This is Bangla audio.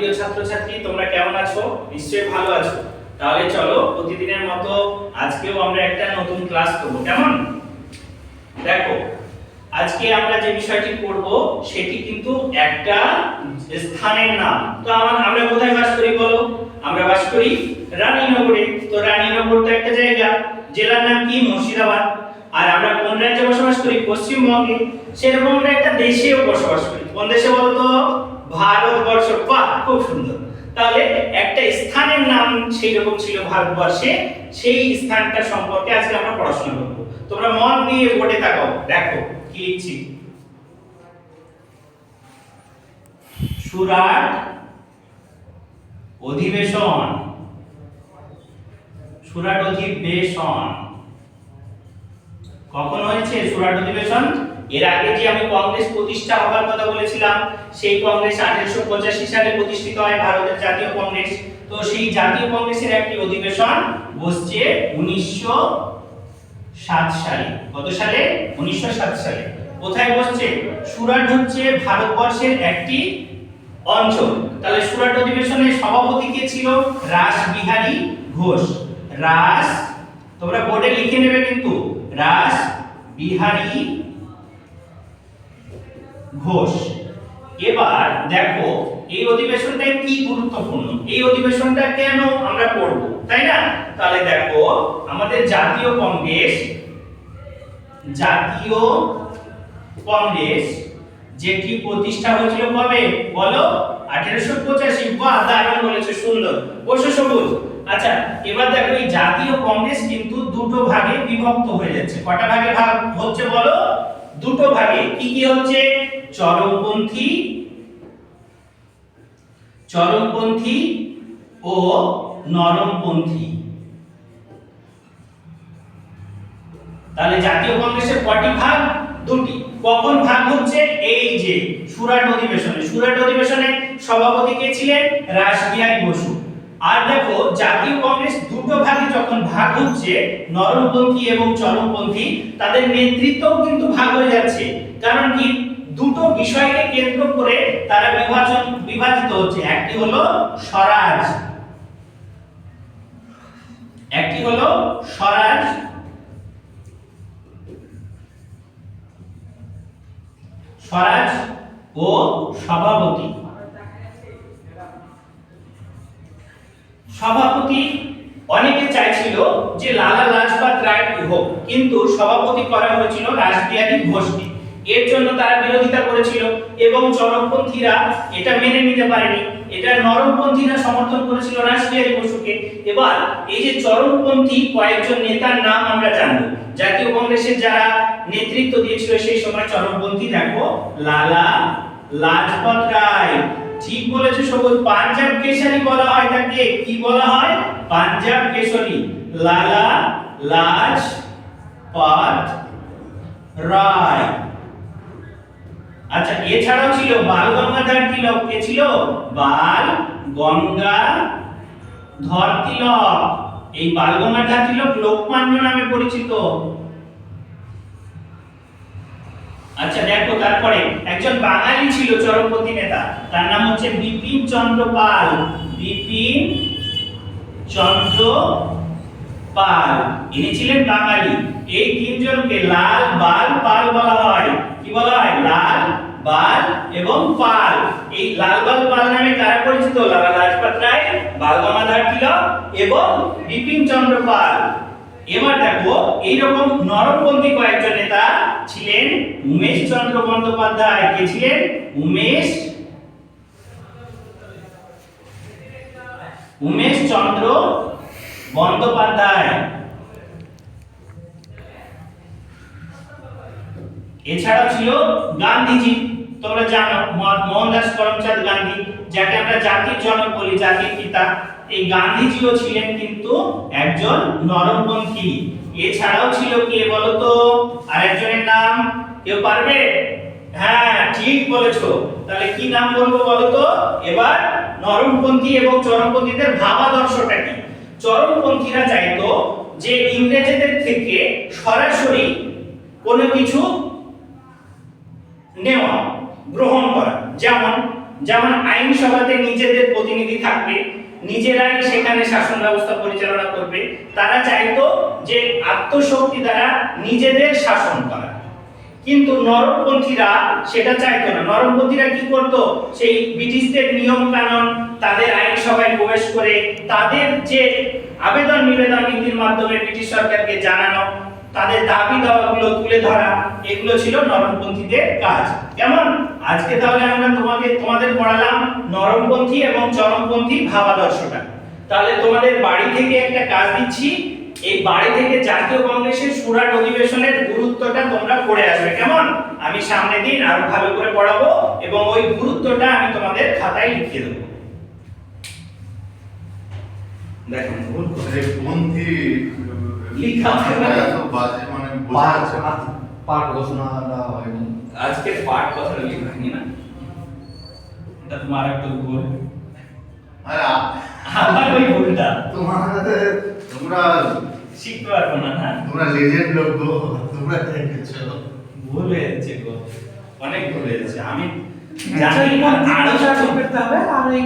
প্রিয় ছাত্রছাত্রী, তোমরা কেমন আছো? নিশ্চয়ই ভালো আছো। তাহলে চলো প্রতিদিনের মতো আজকেও আমরা একটা নতুন ক্লাস করব। কেমন? দেখো, আজকে আমরা যে বিষয়টি পড়ব, সেটি কিন্তু একটা স্থানের নাম। তো আমরা কোথায় বাস করি বলো? আমরা বাস করি রানীনগরে। তো রানীনগর তো একটা জায়গা। জেলার নাম কি? মুর্শিদাবাদ। আর আমরা কোন রাজ্যে বসবাস করি? পশ্চিমবঙ্গে। সেরকম আমরা একটা দেশেও বসবাস করি। কোন দেশে বলতো ভারতবর্ষ। বাহ, খুব সুন্দর। তাহলে একটা স্থানের নাম সেই রকম ছিল ভারতবর্ষে, সেই স্থানটা সম্পর্কে আজকে আমরা পড়াশোনা করব। তোমরা মন দিয়ে বোর্ডে তাকাও দেখো কি লিখছি। সুরাট অধিবেশন। সুরাট অধিবেশন। কখন হয়েছে সুরাট অধিবেশন? এর আগে যে আমি কংগ্রেস প্রতিষ্ঠা হওয়ার কথা বলেছিলাম, সেই কংগ্রেস আঠারোশো পঁচাশি সালে প্রতিষ্ঠিত হয় ভারতের জাতীয় কংগ্রেস। তো সেই জাতীয় কংগ্রেসের একটি অধিবেশন বসছে উনিশশো সাত সালে। কত সালে? উনিশশো সাত সালে। কোথায় বসছে? সুরাট হচ্ছে ভারতবর্ষের একটি অঞ্চল। তাহলে সুরাট অধিবেশনের সভাপতি কে ছিল? রাস বিহারী ঘোষ। রাস, তোমরা বোর্ডে লিখে নেবে কিন্তু। রাস বিহারী ঘোষ। এবার দেখো, এই অধিবেশনটা কি গুরুত্বপূর্ণ? এই অধিবেশনটা কেন আমরা পড়ব তাই না? তাহলে দেখো, আমাদের জাতীয় কংগ্রেস জাতীয় কংগ্রেস যেটি প্রতিষ্ঠা হয়েছিল কবে? বলো, আঠেরোশো পঁচাশি। বাহ, দারুণ বলেছে, সুন্দর। বসো সবুজ। আচ্ছা এবার দেখো, এই জাতীয় কংগ্রেস কিন্তু দুটো ভাগে বিভক্ত হয়ে যাচ্ছে। কটা ভাগে ভাগ হচ্ছে বলো? দুটো ভাগে। কি কি হচ্ছে? চরমপন্থী চরমপন্থী ও নরমপন্থী। তাহলে জাতীয় কংগ্রেসের কটি ভাগ? দুটি। কখন ভাগ হচ্ছে? এই যে, সুরাট অধিবেশনে। সুরাট অধিবেশনে সভাপতি কে ছিলেন? রাসবিহারী বসু। আর দেখো, জাতীয় কংগ্রেস দুটো ভাগে যখন ভাগ হচ্ছে, নরমপন্থী এবং চরমপন্থী, তাদের নেতৃত্বও কিন্তু ভাগ হয়ে যাচ্ছে। কারণ কি? দুটো বিষয়কে কেন্দ্র করে তারা বিভাজন, বিভাজিত হচ্ছে। একটি হলো স্বরাজ। একটি হলো স্বরাজ। স্বরাজ ও সভাপতি। সভাপতি অনেকে চাইছিল যে লালা লাজপত রায় হোক, কিন্তু সভাপতি করা হয়েছিল রাসবিহারী ঘোষকে। এর জন্য তারা বিরোধিতা করেছিল এবং চরমপন্থীরা এটা মেনে নিতে পারেনি। এটা নরমপন্থীরা সমর্থন করেছিল রাসবিহারী বসুকে। এবার এই যে চরমপন্থী কয়েকজন নেতার নাম আমরা জানব। জাতীয় কংগ্রেসের যারা নেতৃত্ব দিয়েছিল সেই সময় চরমপন্থী দেখো, লালা, লাজপত রায়। ঠিক বলেছ সবুজ, পাঞ্জাব কেশরী বলা হয় তাকে। কি বলা হয়? পাঞ্জাব কেশরী। লালা, লাজপত রায়। আচ্ছা এছাড়াও ছিল বাল গঙ্গাধর তিলক, কে ছিল? বাল গঙ্গা ধর তিলক। এই বাল গঙ্গাধর তিলক লোকমান্য নামে পরিচিত। আচ্ছা দেখো, তারপরে একজন বাঙালি ছিল চরমপন্থী নেতা। তার নাম হচ্ছে বিপিন চন্দ্র পাল। বিপিন চন্দ্র পাল। ইনি ছিলেন বাঙালি। এই তিনজনকে লাল বাল পাল বলা হয় কি বলা হয় লাল বাল এবং পাল। এই লাল বাল পাল নামে কারা পরিচিত? লালা লাজপত রায় বাল গঙ্গাধর তিলক এবং বিপিন চন্দ্র পাল। এবার দেখো, এইরকম নরমপন্থী কয়েকজন নেতা ছিলেন উমেশ চন্দ্র বন্দ্যোপাধ্যায়। কে ছিলেন? উমেশ উমেশ চন্দ্র বন্দ্যোপাধ্যায়। এছাড়াও ছিল গান্ধীজি। তোমরা জানো, মহ- মোহনদাস করমচাঁদ গান্ধী, যাকে আমরা জাতির জনক বলি, জাতির পিতা, এই গান্ধীজিও ছিলেন কিন্তু একজন নরমপন্থী। এছাড়াও ছিল কে বলতো? আরেকজনের নাম কেউ পারবে? হ্যাঁ ঠিক বলেছ। তাহলে কি নাম বলব বলতো? এবার নরমপন্থী এবং চরমপন্থীদের ভাবাদর্শটা কি? চরমপন্থীরা চাইতো যে ইংরেজদের থেকে সরাসরি কোনো কিছু নেওয়া। গ্রহণ করা। যেমন যেমন আইনসভাতে নিজেদের প্রতিনিধি থাকবে, নিজেরাই সেখানে শাসন ব্যবস্থা পরিচালনা করবে, তারা চাইতো যে আত্মশক্তি দ্বারা নিজেদের শাসন করা। কিন্তু নরমপন্থীরা সেটা চাইতো না। নরমপন্থীরা কি করত? সেই ব্রিটিশদের নিয়ম কানুন তাদের আইনসভায় প্রবেশ করে তাদের যে আবেদন নিবেদন নীতির মাধ্যমে ব্রিটিশ সরকারকে জানানো তাদের দাবি দাওয়াগুলো তুলে ধরা, এগুলো ছিল নরমপন্থীদের কাজ। কেমন? আজকে তাহলে আমরা তোমাকে, তোমাদের পড়ালাম নরমপন্থী এবং চরমপন্থী ভাবাদর্শটা। তাহলে তোমাদের বাড়ি থেকে একটা কাজ দিচ্ছি, এই বাড়ি থেকে জাতীয় কংগ্রেসের সুরাট অধিবেশনের গুরুত্বটা তোমরা পড়ে আসবে। কেমন? আমি সামনে দিন আরও ভালো করে পড়াবো এবং ওই গুরুত্বটা আমি তোমাদের খাতায় লিখিয়ে দেবো। দেখুন ভুল? পন্থী লিখা বাজে মানে। হয়নি আজকে পাঠ কথাটা না এটা তোমার একটা ভুল আমার ওই ভুলটা তোমাদের তোমরা শিখতে পারব না না তোমরা লেজেন্ড লোক গো তোমরা ভুল হয়েছে গো অনেক ভুল হয়েছে আমি জানি জানি আরও আরও করতে হবে আর এই